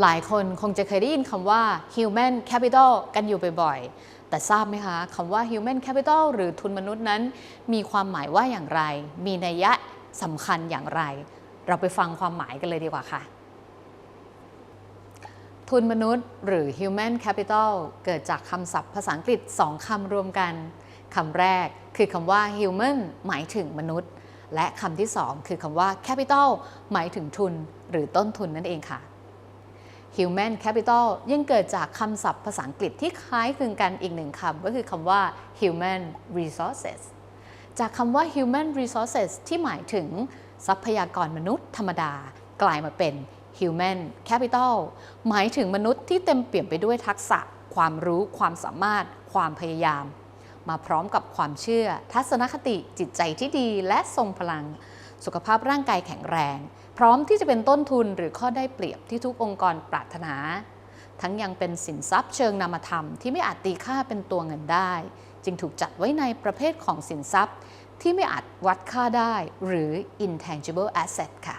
หลายคนคงจะเคยได้ยินคำว่า human capital กันอยู่บ่อยๆ แต่ทราบไหมคะคำว่า human capital หรือทุนมนุษย์นั้น มีความหมายว่าอย่างไร มีนัยยะสำคัญอย่างไร เราไปฟังความหมายกันเลยดีกว่าค่ะ ทุนมนุษย์หรือ human capital เกิดจากคำศัพท์ภาษาอังกฤษ2คำรวมกันคำแรกคือคำว่า human หมายถึงมนุษย์ และคำที่2คือคำว่า capital หมายถึงทุน หรือต้นทุนนั่นเองค่ะ human capital ยังเกิดจากคำศัพท์ภาษาอังกฤษที่คล้ายคลึงกันอีกหนึ่งคำก็คือคำว่า human resources จากคำว่า human resources ที่หมายถึงทรัพยากรมนุษย์ธรรมดา กลายมาเป็น human capital หมายถึงมนุษย์ที่เต็มเปี่ยมไปด้วยทักษะ ความรู้ ความสามารถ ความพยายาม มาพร้อมกับความเชื่อ ทัศนคติจิตใจที่ดีและทรงพลัง สุขภาพร่างกายแข็งแรง พร้อมที่จะเป็นต้นทุนหรือข้อได้เปรียบที่ทุกองค์กรปรารถนา ทั้งยังเป็นสินทรัพย์เชิงนามธรรมที่ไม่อาจตีค่าเป็นตัวเงินได้ จึงถูกจัดไว้ในประเภทของสินทรัพย์ ที่ไม่อาจวัดค่าได้หรือ intangible asset ค่ะ